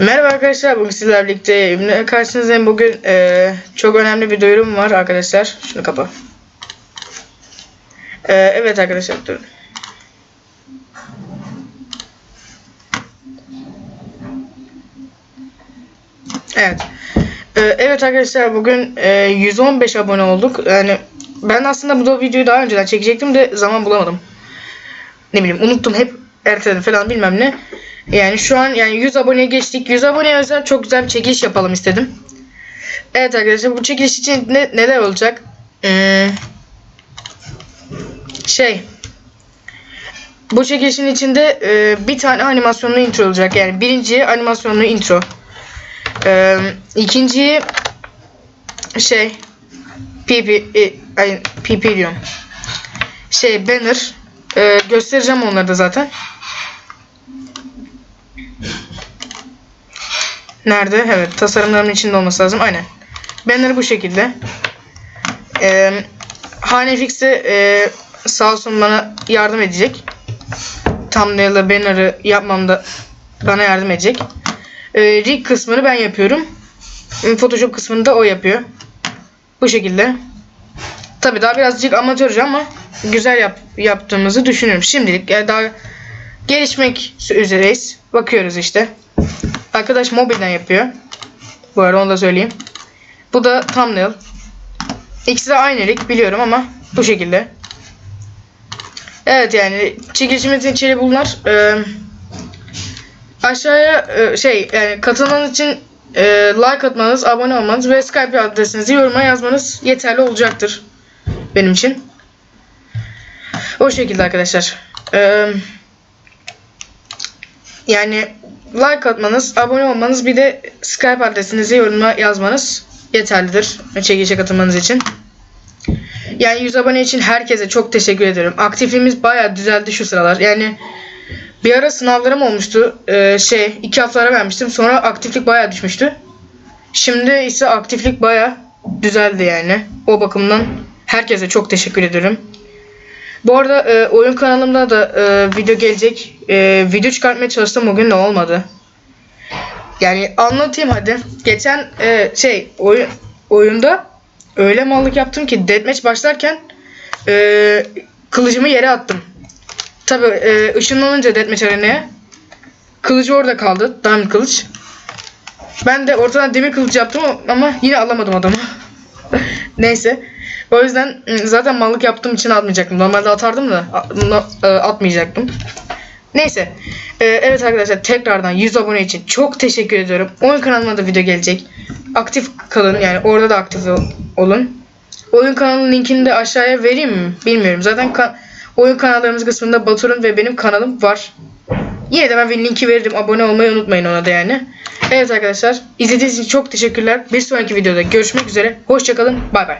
Merhaba arkadaşlar bugün sizlerle birlikte karşınızdayım. Bugün eee, çok önemli bir duyurum var arkadaşlar. Şunu kapa. Eee, evet arkadaşlar durun. Evet. Eee, evet arkadaşlar bugün eee, 115 abone olduk. Yani ben aslında bu videoyu daha önceden çekecektim de zaman bulamadım. Ne bileyim unuttum hep erteledim falan bilmem ne. Yani şu an yani 100 aboneye geçtik. 100 aboneye özel çok güzel bir çekiliş yapalım istedim. Evet arkadaşlar bu çekiliş için ne, neler olacak? Ee, şey bu çekilişin içinde e, bir tane animasyonlu intro olacak. Yani birinci animasyonlu intro. Ee, ikinciyi şey PP e, ay, PP diyorum. Şey banner Ee, göstereceğim onları da zaten. Nerede? Evet tasarımların içinde olması lazım. Aynen. Banner bu şekilde. Ee, Hanefix de e, sağ olsun bana yardım edecek. Thumbnail'ı banner'ı yapmamda bana yardım edecek. Ee, rig kısmını ben yapıyorum. Photoshop kısmını da o yapıyor. Bu şekilde. Tabi daha birazcık amatörce ama güzel yap, yaptığımızı düşünüyorum. Şimdilik yani daha gelişmek üzereyiz. Bakıyoruz işte. Arkadaş mobilden yapıyor. Bu arada onu da söyleyeyim. Bu da thumbnail. İkisi de aynı biliyorum ama bu şekilde. Evet yani çekilişimizin içeriği bunlar. Ee, aşağıya e, şey yani katılmanız için e, like atmanız, abone olmanız ve Skype adresinizi yoruma yazmanız yeterli olacaktır benim için. O şekilde arkadaşlar. Ee, yani like atmanız, abone olmanız bir de Skype adresinizi yoruma yazmanız yeterlidir çekilişe katılmanız için. Yani 100 abone için herkese çok teşekkür ederim. Aktifliğimiz bayağı düzeldi şu sıralar. Yani bir ara sınavlarım olmuştu. Ee, şey iki hafta ara vermiştim. Sonra aktiflik bayağı düşmüştü. Şimdi ise aktiflik bayağı düzeldi yani. O bakımdan herkese çok teşekkür ederim. Bu arada e, oyun kanalımda da e, video gelecek. E, video çıkartmaya çalıştım bugün de olmadı. Yani anlatayım hadi. Geçen e, şey oyun oyunda öyle mallık yaptım ki deathmatch başlarken e, kılıcımı yere attım. Tabi e, ışınlanınca deathmatch arenaya kılıcı orada kaldı. Diamond kılıç. Ben de ortadan demir kılıç yaptım ama yine alamadım adamı. Neyse. O yüzden ı, zaten mallık yaptığım için atmayacaktım. Normalde atardım da e, atmayacaktım. Neyse. Evet arkadaşlar tekrardan 100 abone için çok teşekkür ediyorum. Oyun kanalıma da video gelecek. Aktif kalın yani orada da aktif ol- olun. Oyun kanalının linkini de aşağıya vereyim mi? Bilmiyorum. Zaten ka- oyun kanallarımız kısmında Batur'un ve benim kanalım var. Yine de ben bir linki veririm. Abone olmayı unutmayın ona da yani. Evet arkadaşlar. izlediğiniz için çok teşekkürler. Bir sonraki videoda görüşmek üzere. Hoşçakalın. Bay bay.